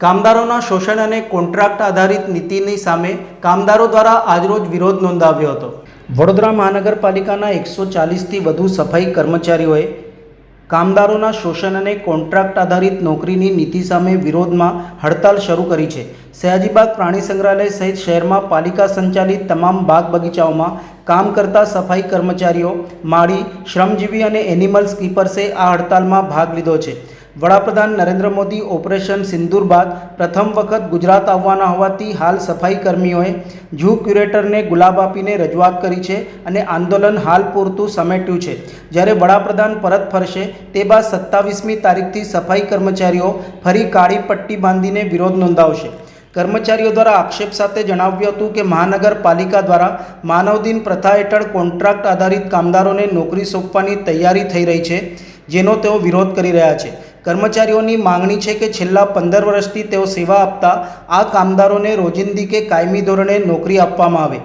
કામદારોના શોષણ અને કોન્ટ્રાક્ટ આધારિત નીતિની સામે કામદારો દ્વારા આજરોજ વિરોધ નોંધાવ્યો હતો. વડોદરા મહાનગરપાલિકાના એકસો ચાલીસથી વધુ સફાઈ કર્મચારીઓએ કામદારોના શોષણ અને કોન્ટ્રાક્ટ આધારિત નોકરીની નીતિ સામે વિરોધમાં હડતાલ શરૂ કરી છે. સયાજીબાગ પ્રાણી સંગ્રહાલય સહિત શહેરમાં પાલિકા સંચાલિત તમામ બાગ બગીચાઓમાં કામ કરતા સફાઈ કર્મચારીઓ, માળી, શ્રમજીવી અને એનિમલ્સ કીપર્સે આ હડતાલમાં ભાગ લીધો છે. વડાપ્રધાન નરેન્દ્ર મોદી ઓપરેશન સિંદૂર બાદ પ્રથમ વખત ગુજરાત આવવાના હોવાથી હાલ સફાઈ કર્મીઓએ જૂ ક્યુરેટરને ગુલાબ આપીને રજૂઆત કરી છે અને આંદોલન હાલ પૂરતું સમેટ્યું છે. જ્યારે વડાપ્રધાન પરત ફરશે, તે બાદ સત્તાવીસમી તારીખથી સફાઈ કર્મચારીઓ ફરી કાળી પટ્ટી બાંધીને વિરોધ નોંધાવશે. કર્મચારીઓ દ્વારા આક્ષેપ સાથે જણાવ્યું હતું કે મહાનગરપાલિકા દ્વારા માનવદિન પ્રથા હેઠળ કોન્ટ્રાક્ટ આધારિત કામદારોને નોકરી સોંપવાની તૈયારી થઈ રહી છે, જેનો તેઓ વિરોધ કરી રહ્યા છે. કર્મચારીઓની માંગણી છે કે છેલ્લા પંદર વર્ષથી તેઓ સેવા આપતા આ કામદારોને રોજિંદી કે કાયમી ધોરણે નોકરી આપવામાં આવે.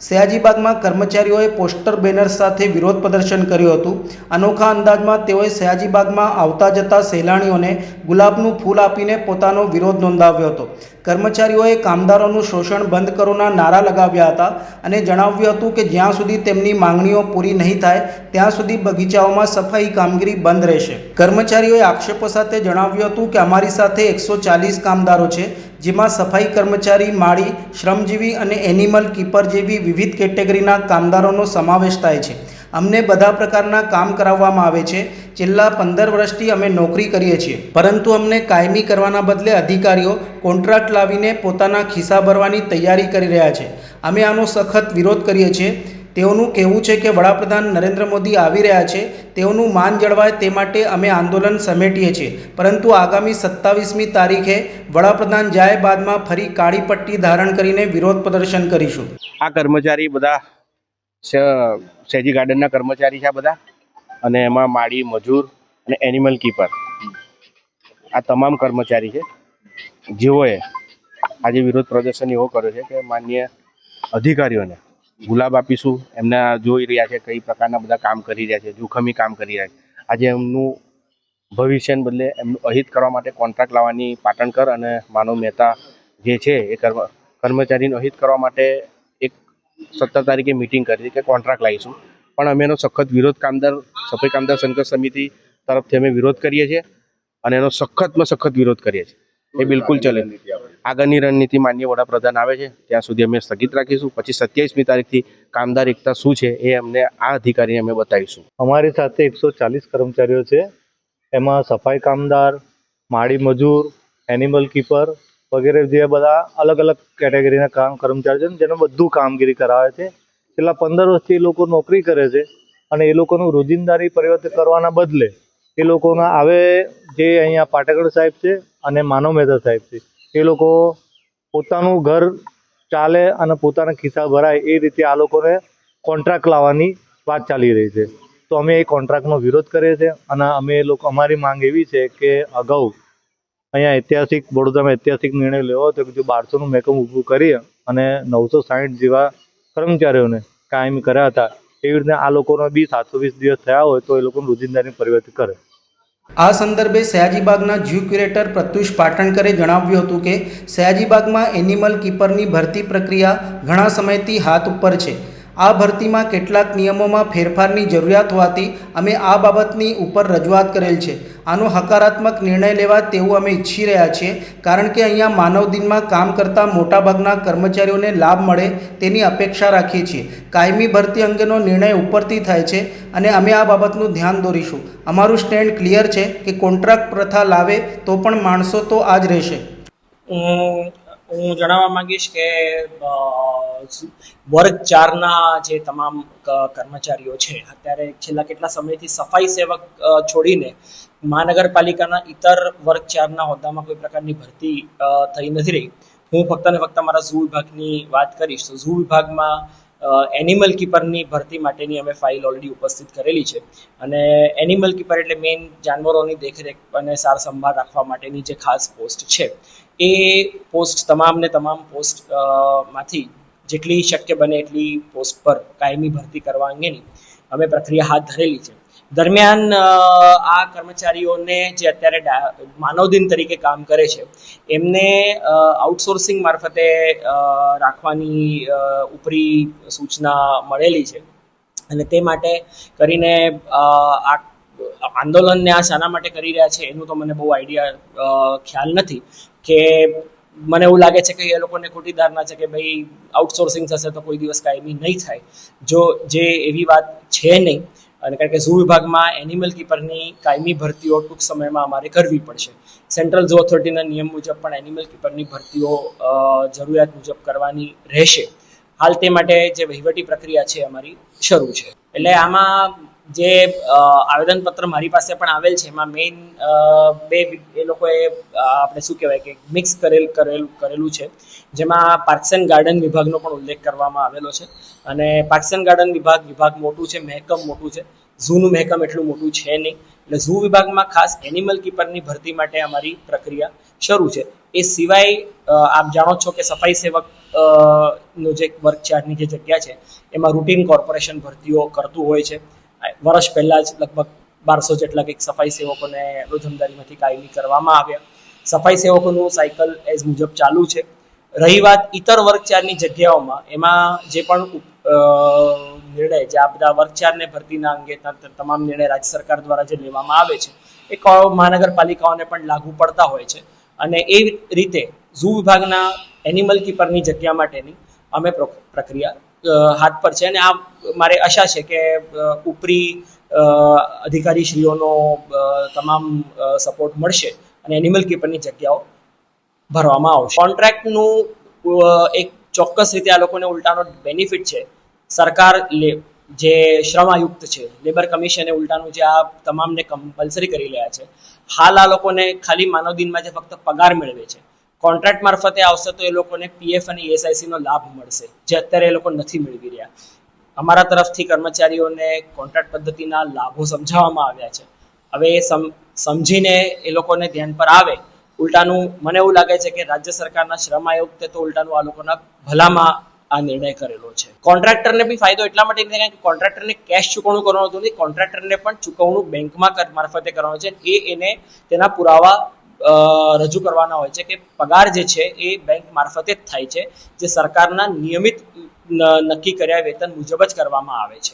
સયાજીબાગમાં કર્મચારીઓએ પોસ્ટર બેનર સાથે વિરોધ પ્રદર્શન કર્યું હતું. અનોખા અંદાજમાં તેઓએ સયાજીબાગમાં આવતા જતા સહેલાણીઓને ગુલાબનું ફૂલ આપીને પોતાનો વિરોધ નોંધાવ્યો હતો. કર્મચારીઓએ કામદારોનું શોષણ બંધ કરોના નારા લગાવ્યા હતા અને જણાવ્યું હતું કે જ્યાં સુધી તેમની માંગણીઓ પૂરી નહીં થાય, ત્યાં સુધી બગીચાઓમાં સફાઈ કામગીરી બંધ રહેશે. કર્મચારીઓએ આક્ષેપો સાથે જણાવ્યું હતું કે અમારી સાથે એકસો ચાલીસ કામદારો છે, જેમાં સફાઈ કર્મચારી, માળી, શ્રમજીવી અને એનિમલ કીપર જેવી વિવિધ કેટેગરીના કામદારોનો સમાવેશ થાય છે. અમને બધા પ્રકારના કામ કરાવવામાં આવે છે. છેલ્લા પંદર વર્ષથી અમે નોકરી કરીએ છીએ. પરંતુ અમને કાયમી કરવાના બદલે અધિકારીઓ કોન્ટ્રાક્ટ લાવીને પોતાના ખિસ્સા ભરવાની તૈયારી કરી રહ્યા છે. અમે આનો સખત વિરોધ કરીએ છીએ. તેઓનું કહેવું છે કે વડાપ્રધાન નરેન્દ્ર મોદી આવી રહ્યા છે. તેઓનું માન જળવાય તે માટે અમે આંદોલન સમેટીએ છીએ. પરંતુ આગામી સત્તાવીસમી તારીખે વડાપ્રધાન જાય બાદમાં ફરી કાળી પટ્ટી ધારણ કરીને વિરોધ પ્રદર્શન કરીશું. આ કર્મચારી બધા સ- શેજી ગાર્ડનના કર્મચારી છે આ બધા. અને એમાં માળી મજૂર અને એનિમલ કીપર આ તમામ કર્મચારી છે. જેઓએ આજે વિરોધ પ્રદર્શન એવો કર્યો છે કે માન્ય અધિકારીઓને ગુલાબ આપીશું. એમના જોઈ રહ્યા છે કઈ પ્રકારના બધા કામ કરી રહ્યા છે, જોખમી કામ કરી રહ્યા છે. આજે એમનું ભવિષ્યને બદલે એમનું અહિત કરવા માટે કોન્ટ્રાક્ટ લાવવાની પાટણકર અને માનવ મહેતા જે છે એ કર્મ, કર્મચારીનું અહિત કરવા માટે સત્તર તારીખે મિટિંગ કરી કે કોન્ટ્રાક્ટ લાવીશું. પણ અમે એનો સખત વિરોધ કામદાર, સફાઈ કામદાર સંઘર્ષ સમિતિ તરફથી અમે વિરોધ કરીએ છીએ અને એનો સખતમાં સખત વિરોધ કરીએ છીએ. એ બિલકુલ ચલે. આગળની રણનીતિ માન્ય વડાપ્રધાન આવે છે, ત્યાં સુધી અમે સ્થગિત રાખીશું. પછી સત્યાવીસમી તારીખથી કામદાર એકતા શું છે એ અમને આ અધિકારીને અમે બતાવીશું. અમારી સાથે એકસો ચાલીસ કર્મચારીઓ છે. એમાં સફાઈ કામદાર, માળી મજૂર એનિમલ કીપર વગેરે જે બધા અલગ અલગ કેટેગરીના કામ કર્મચારીઓ છે જેને બધું કામગીરી કરાવે છે. છેલ્લા પંદર વર્ષથી એ લોકો નોકરી કરે છે અને એ લોકોનું રોજિંદારી પરિવર્તન કરવાના બદલે એ લોકોના આવે જે અહીંયા પાટેકર સાહેબ છે અને માનવ મહેતા સાહેબ છે. એ લોકો પોતાનું ઘર ચાલે અને પોતાના ખિસ્સા ભરાય એ રીતે આ લોકોને કોન્ટ્રાક્ટ લાવવાની વાત ચાલી રહી છે. તો અમે એ કોન્ટ્રાક્ટનો વિરોધ કરીએ છીએ અને અમે લોકો અમારી માંગ એવી છે કે અગાઉ અહીંયા ઐતિહાસિક વડોદરામાં ઐતિહાસિક નિર્ણય લેવો હતો કે જો બારસોનું મેકમ ઊભું કરી અને નવસો સાઠ જેવા કર્મચારીઓને કાયમી કર્યા હતા, એવી રીતે આ લોકોને બી સાતસો વીસ દિવસ થયા હોય તો એ લોકોનું રોજિંદારી પરિવર્તન કરે. આ સંદર્ભે સયાજીબાગના જ્યુ ક્યુરેટર પ્રત્યુષ પાટણકરે જણાવ્યું હતું કે, સયાજીબાગમાં એનિમલ કીપરની ભરતી પ્રક્રિયા ઘણા સમયથી હાથ ઉપર છે. આ ભરતીમાં કેટલાક નિયમોમાં ફેરફારની જરૂરિયાત હોવાથી અમે આ બાબતની ઉપર રજૂઆત કરેલ છે. આનો હકારાત્મક નિર્ણય લેવા તેવું અમે ઈચ્છી રહ્યા છીએ, કારણ કે અહીંયા માનવ દિનમાં કામ કરતા મોટાભાગના કર્મચારીઓને લાભ મળે તેની અપેક્ષા રાખીએ છીએ. કાયમી ભરતી અંગેનો નિર્ણય ઉપરથી થાય છે અને અમે આ બાબતનું ધ્યાન દોરીશું. અમારું સ્ટેન્ડ ક્લિયર છે કે કોન્ટ્રાક્ટ પ્રથા લાવે તો પણ માણસો તો આ જ રહેશે. હું જણાવવા માંગીશ કે વર્ગ ચારના જે તમામ કર્મચારીઓ છે, અત્યારે છેલ્લા કેટલા સમયથી સફાઈ સેવક છોડીને મહાનગરપાલિકાના ઇતર વર્ગ ચારના હોદ્દામાં કોઈ પ્રકારની ભરતી થઈ નથી રહી. હું ફક્ત ને ફક્ત મારા ઝૂ વિભાગની વાત કરીશ. તો ઝૂ વિભાગમાં એનિમલ કીપરની ભરતી માટેની અમે ફાઇલ ઓલરેડી ઉપસ્થિત કરેલી છે. અને એનિમલ કીપર એટલે મેઇન જાનવરોની દેખરેખ અને સાર સંભાળ રાખવા માટેની જે ખાસ પોસ્ટ છે, એ પોસ્ટ તમામને તમામ પોસ્ટમાંથી જેટલી શક્ય બને એટલી પોસ્ટ પર કાયમી ભરતી કરવા અંગેની અમે પ્રક્રિયા હાથ ધરેલી છે. દરમિયાન આ કર્મચારીઓને જે અત્યારે માનવદિન તરીકે કામ કરે છે, એમને આઉટસોર્સિંગ મારફતે રાખવાની ઉપરી સૂચના મળેલી છે. અને તે માટે કરીને આ આંદોલનને આ શાના માટે કરી રહ્યા છે, એનું તો મને બહુ આઈડિયા ખ્યાલ નથી કે મને એવું લાગે છે કે એ લોકોને ખોટી ધારણા છે કે ભાઈ આઉટસોર્સિંગ થશે તો કોઈ દિવસ કાયમી નહીં થાય. જો, જે એવી વાત છે નહીં અને કારણ કે ઝૂ વિભાગમાં એનિમલ કીપરની કાયમી ભરતીઓ ટૂંક સમયમાં અમારે કરવી પડશે. સેન્ટ્રલ ઝૂ ઓથોરિટીના નિયમ મુજબ પણ એનિમલ કીપરની ભરતીઓ જરૂરિયાત મુજબ કરવાની રહેશે. હાલ તે માટે જે વહીવટી પ્રક્રિયા છે, અમારી શરૂ છે. એટલે આમાં જે આવેદનપત્ર મારી પાસે પણ આવેલ છે, એમાં મેઇન બે એ લોકોએ આપણે શું કહેવાય કે મિક્સ કરેલ, કરેલું કરેલું છે. જેમાં પાર્ક્સ એન્ડ ગાર્ડન વિભાગનો પણ ઉલ્લેખ કરવામાં આવેલો છે અને પાર્ક્સ એન્ડ ગાર્ડન વિભાગ વિભાગ મોટું છે, મહેકમ મોટું છે. ઝૂનું મહેકમ એટલું મોટું છે નહીં. એટલે ઝૂ વિભાગમાં ખાસ એનિમલ કીપરની ભરતી માટે અમારી પ્રક્રિયા શરૂ છે. એ સિવાય આપ જાણો છો કે સફાઈ સેવક નો જે વર્ક ચાર્ટની જે જગ્યા છે, એમાં રૂટીન કોર્પોરેશન ભરતીઓ કરતું હોય છે. વર્ષ પહેલાં જ લગભગ બારસો જેટલા કંઈક સફાઈ સેવકોને રોજમદારીમાંથી કાયમી કરવામાં આવ્યા. સફાઈ સેવકોનું સાયકલ એઝ મુજબ ચાલુ છે. રહી વાત ઇતર વર્ગચારની જગ્યાઓમાં, એમાં જે પણ નિર્ણય જે આ બધા વર્ગચારને ભરતીના અંગે તમામ નિર્ણય રાજ્ય સરકાર દ્વારા જે લેવામાં આવે છે, એ મહાનગરપાલિકાઓને પણ લાગુ પડતા હોય છે. અને એ રીતે ઝૂ વિભાગના એનિમલ કીપરની જગ્યા માટેની અમે પ્રો- પ્રક્રિયા હાથ પર છે અને આ મારે આશા છે કે ઉપરી અધિકારીશ્રીઓનો તમામ સપોર્ટ મળશે અને એનિમલ કીપરની જગ્યાઓ ભરવામાં આવશે. કોન્ટ્રાક્ટનું એક ચોક્કસ રીતે આ લોકોને ઉલટાનો બેનિફિટ છે. સરકાર લે, જે શ્રમ આયુક્ત છે લેબર કમિશને ઉલટાનું જે આ તમામને કમ્પલસરી કરી રહ્યા છે, હાલ આ લોકોને ખાલી માનવ દિનમાં જે ફક્ત પગાર મેળવે છે કોન્ટ્રાક્ટ મારફતે આવશે તો એ લોકોને પીએફ અને ESIC લાભ મળશે. જે અત્યારે એ લોકો નથી મેળવી રહ્યા. અમારા તરફથી કર્મચારીઓને કોન્ટ્રાક્ટ પદ્ધતિના લાભો સમજાવવામાં આવ્યા છે. હવે એ સમ, સમજીને એ લોકોને ધ્યાન પર આવે. ઉલટાનું, મને એવું લાગે છે કે રાજ્ય સરકારના શ્રમ આયુક્તે તો ઉલટાનું આ લોકોના ભલામાં આ નિર્ણય કરેલો છે. કોન્ટ્રાક્ટરને બી ફાયદો એટલા માટે થાય કે કોન્ટ્રાક્ટરને કેશ ચૂકવણું કરવાનું હતું નહીં કોન્ટ્રાક્ટરને પણ ચૂકવણું બેંકમાં મારફતે કરવાનું છે. એ એને તેના પુરાવા રજૂ કરવાના હોય છે કે પગાર જે છે એ બેંક મારફતે જ થાય છે, જે સરકારના નિયમિત નક્કી કર્યા વેતન મુજબ જ કરવામાં આવે છે.